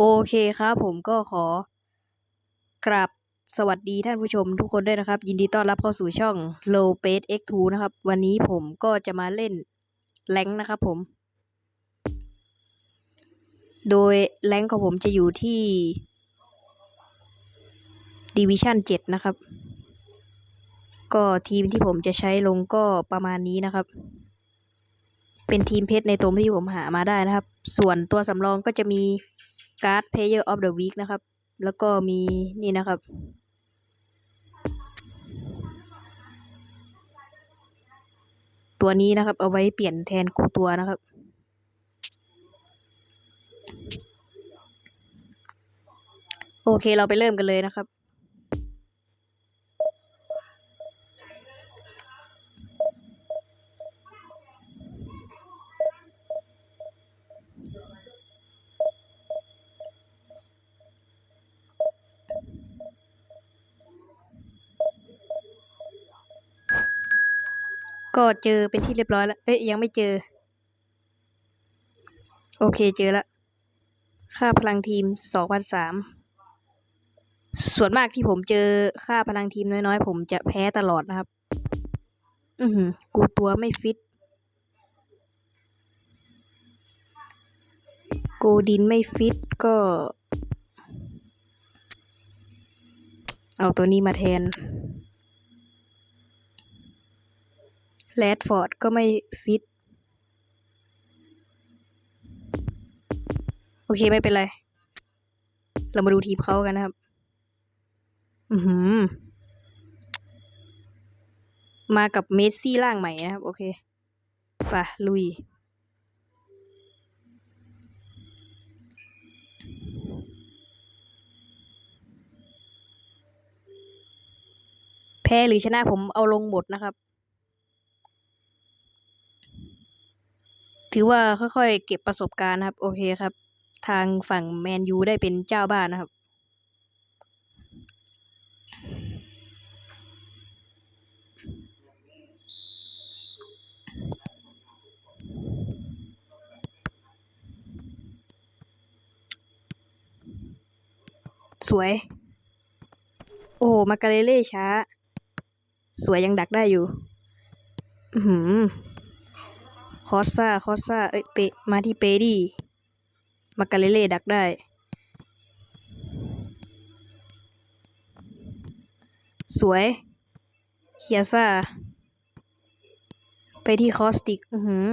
โอเคครับผมก็ขอกราบสวัสดีท่านผู้ชมทุกคนด้วยนะครับ ยินดีต้อนรับเข้าสู่ช่อง Low p a c e X2 นะครับ วันนี้ผมก็จะมาเล่นแรงนะครับผม โดยแรงของผมจะอยู่ที่ Division 7 นะครับ ก็ทีมที่ผมจะใช้ลงก็ประมาณนี้นะครับ เป็นทีมเพชรในตัวที่ผมหามาได้นะครับ ส่วนตัวสำรองก็จะมี การ์ด Player of the Week นะครับ แล้วก็มีนี่นะครับ ตัวนี้นะครับ เอาไว้เปลี่ยนแทนกูตัวนะครับ โอเคเราไปเริ่มกันเลยนะครับ ก็เจอเป็นที่เรียบร้อยแล้ว เอ้ยยังไม่เจอ โอเคเจอแล้วค่าพลังทีมสองพันสามส่วนมากที่ผมเจอค่าพลังทีมน้อยๆ ผมจะแพ้ตลอดนะครับ อือหือ กูตัวไม่ฟิตโกดินไม่ฟิตก็ เอาตัวนี้มาแทน แรดฟอร์ดก็ไม่ฟิต โอเคไม่เป็นไร เรามาดูทีมเขากันนะครับ อือหือมากับเมสซี่ร่างใหม่นะครับ โอเคไปลุยแพ้หรือชนะผมเอาลงหมดนะครับ ถือว่าค่อยๆ เก็บประสบการณ์ครับ โอเคครับ ทางฝั่งแมนยูได้เป็นเจ้าบ้านนะครับ สวย โอ้มาการเล่เล่ช้า สวยยังดักได้อยู่ อือหือ คอสซาคอสซาเอ้ยเปมาที่เปดีมาการเลเล่ดักได้ สวยเคียซ่าไปที่คอสติก อือหือ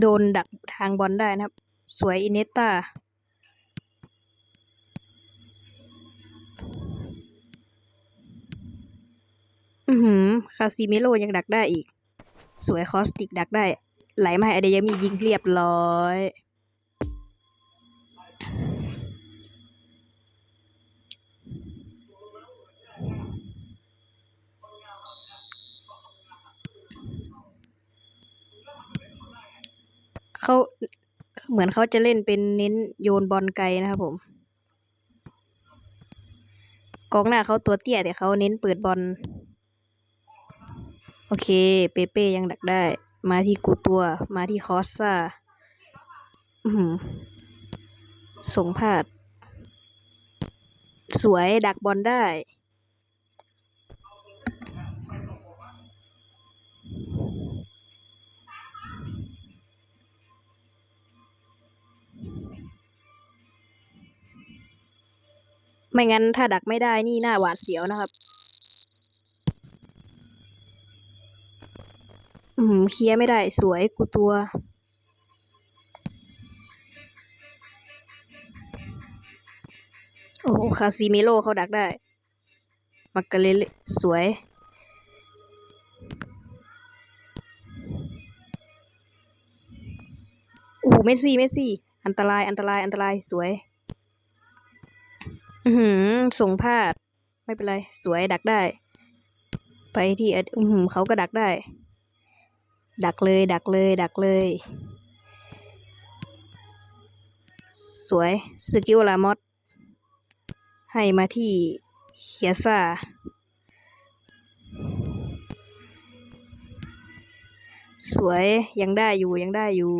โดนดักทางบอลได้นะครับ สวยอินเนตตาอือหือคาซิเมโลยังดักได้อีก สวยคอสติกดักได้ ไหลมาให้อเดยามียิงเรียบร้อย เขาเหมือนเขาจะเล่นเป็นเน้นโยนบอลไกลนะครับผม กองหน้าเขาตัวเตี้ยแต่เขาเน้นเปิดบอล โอเค เปเป้ยังดักได้ มาที่กูตัวมาที่คอสซาอือหือส่งพลาด สวยดักบอลได้ ไม่งั้นถ้าดักไม่ได้นี่น่าหวาดเสียวนะครับอืมเคลียร์ไม่ได้สวยกูตัว โอ้โหคาซิเมโลเขาดักได้มักกะเลเลสวย โอ้เมสซี่เมสซี่ อันตรายอันตรายอันตรายสวย อือหือส่งพลาด ไม่เป็นไร สวยดักได้ ไปที่อือหือเขาก็ดักได้ ดักเลย ดักเลย ดักเลย สวยสกิลลามอสให้มาที่เคียซ่าสวยยังได้อยู่ยังได้อยู่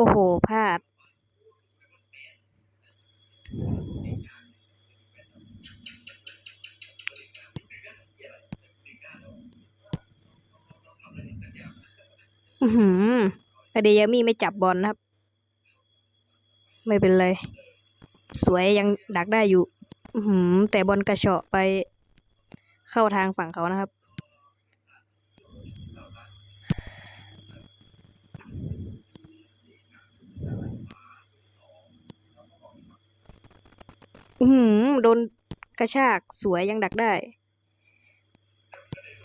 โอ้โหพลาดอือหืออเดยามี่ไม่จับบอลนะครับ ไม่เป็นไร สวยยังดักได้อยู่ อือหือ แต่บอลกระเฉาะไปเข้าทางฝั่งเขานะครับ อือหือโดนกระชากสวยยังดักได้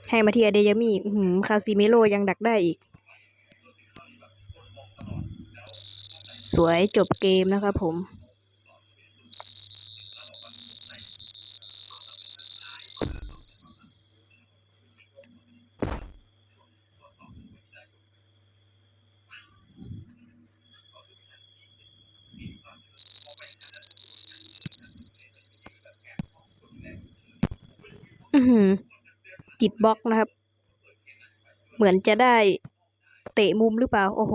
ให้มาที่อเดยามีอือหือคาซิเมโลยังดักได้อีก สวยจบเกมนะครับผม ติดบล็อกนะครับ เหมือนจะได้เตะมุมหรือเปล่า โอ้โห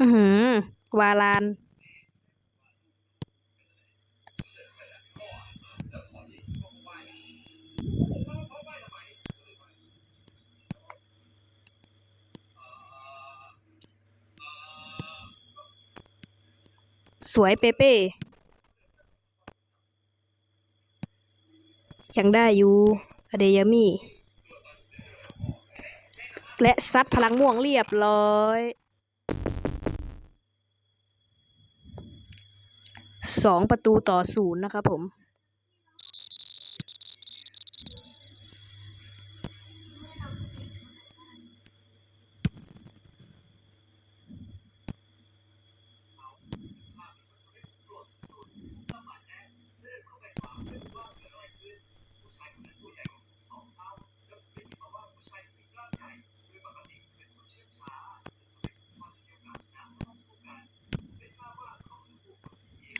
อือหือ วาลาน สวยเป๊ะยังได้อยู่อเดยามีและซัดพลังม่วงเรียบร้อยสองประตูต่อศูนย์นะครับผม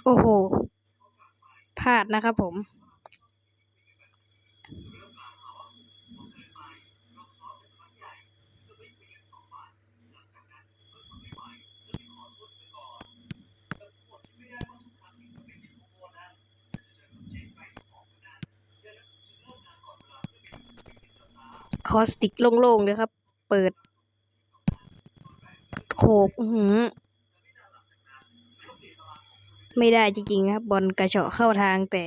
โอ้โหพลาดนะครับผม คอสติกโล่งๆเลยครับ เปิด โขกอื้อหือ ไม่ได้จริงๆครับ บอลกระเฉาะเข้าทางแต่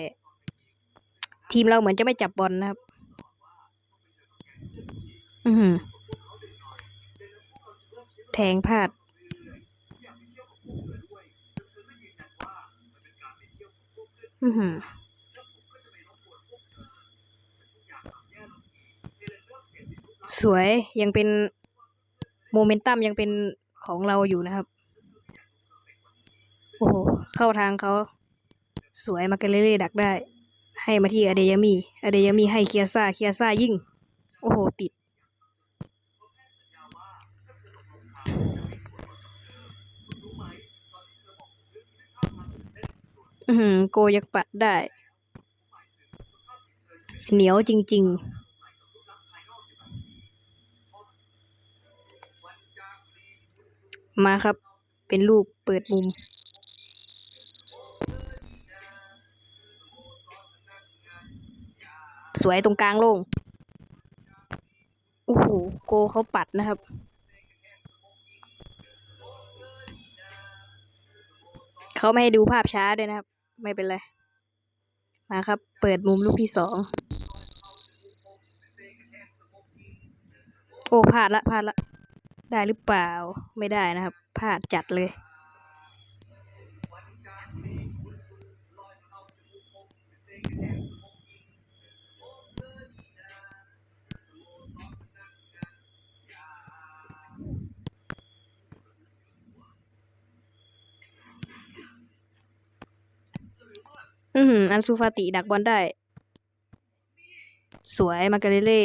ทีมเราเหมือนจะไม่จับบอลนะครับ อือแทงพลาดอือหือสวยยังเป็นโมเมนตัมยังเป็นของเราอยู่นะครับ โอ้โห เข้าทางเขา สวยมาเกเลเล่ดักได้ ให้มาที่อเดยามีอเดยามีให้เคียซ่าเคียซ่ายิ่ง โอ้โห ติด อือหือโกยักปัดได้ เหนียวจริง ๆมาครับ เป็นลูกเปิดมุม สวยตรงกลางโล่งโอ้โหโกเขาปัดนะครับ เขาไม่ให้ดูภาพช้าด้วยนะครับ ไม่เป็นไร มาครับ เปิดมุมลูกที่สองโอ้พลาดละพลาดละ ได้หรือเปล่าไม่ได้นะครับพลาดจัดเลย อือหืออันซูฟาติดักบอลได้ สวยมาการเล่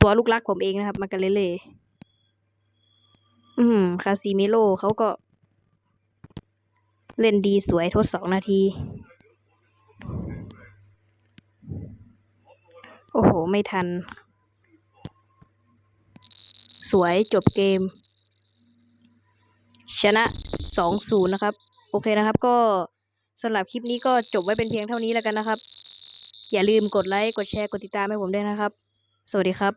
ตัวลูกรักผมเองนะครับ มาการเล่ อืมคาซิเมโลเขาก็ เล่นดีสวยทดสองนาที โอ้โห ไม่ทัน สวยจบเกม ชนะสองศูนย์นะครับ โอเคนะครับ ก็สำหรับคลิปนี้ก็จบไว้เป็นเพียงเท่านี้แล้วกันนะครับ อย่าลืมกดไลค์ กดแชร์ กดติดตามให้ผมด้วยนะครับ สวัสดีครับ